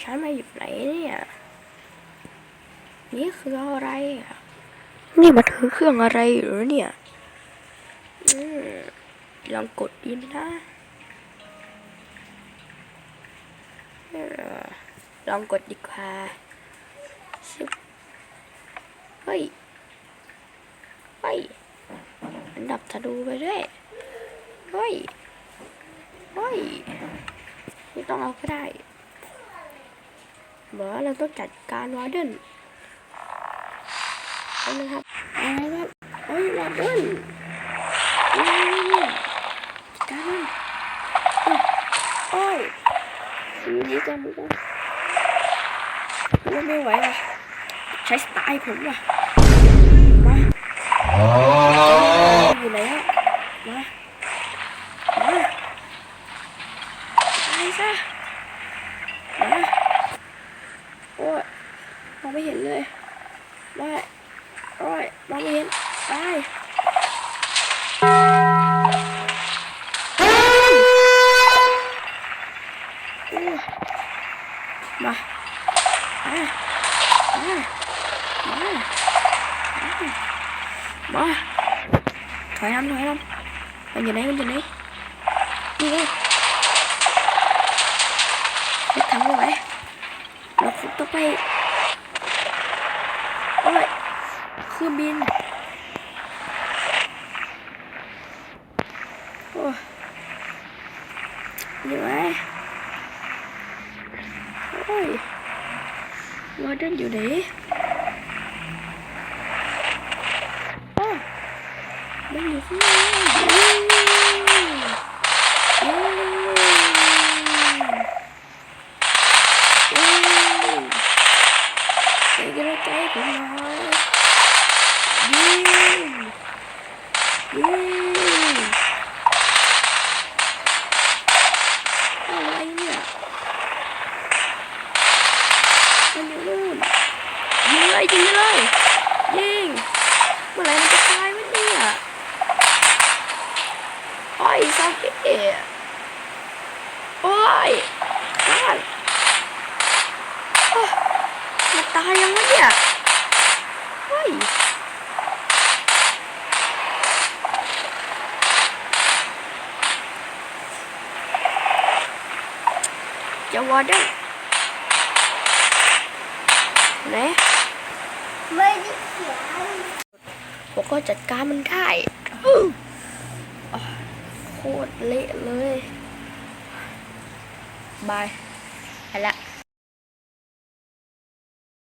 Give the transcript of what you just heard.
ฉันมาอยู่ไหนเนี่ย นี่คืออะไรอะ นี่มันคือเครื่องอะไรหรือเนี่ยอืมลองกดดินนะเออลองกดดีกว่าซึบเฮ้ย เฮ้ยอันดับธนูไปด้วย เฮ้ย เฮ้ย ไม่ต้องเอาก็ได้ บอกว่าเราต้องจัดการวอร์เดนเอาลยครับเอาเลยครับเฮ้ยวอร์เดนนี่การันโอ้ยโอ้ยอยู่นี่กันดูกันว่าไม่ไหวว่ะใช้สไตล์ผมว่ะมาอยู่ไหนฮะมามาไปซะมาโอ้ยม องไม่เห็นเลยไม่โอ้ยมองไม่เห็นไปโอ้มามามามามาถอยน้ำถอยน้ำมันอยู่ไหนมันอยู่ไหนนี่ไงไปทำไม่ไหวเราต้องไปโอ้ยเค รื่องบินโอ้ยอยู่ไหนโอ้ยวอร์เดนอยู่ไหนโอ้มันอยู่ข้างในอืมอืมอืมเป็นกำลังใจให้ผมหน่อยยิงยิงอะไรเนี่ยมันอยู่นู่นยิง เลยยิงเลยยิงเมื่อไรมันจะตายวะเนี่ยโอ้ยซอมบี้โอ้ยตายโอ้ยมันตายยังวะเนี่ยเฮ้ยจะวอร์เดนไหน ไม่ได้เขียนผมก็จัดการมันได้โคตรเละเลย บายไปละ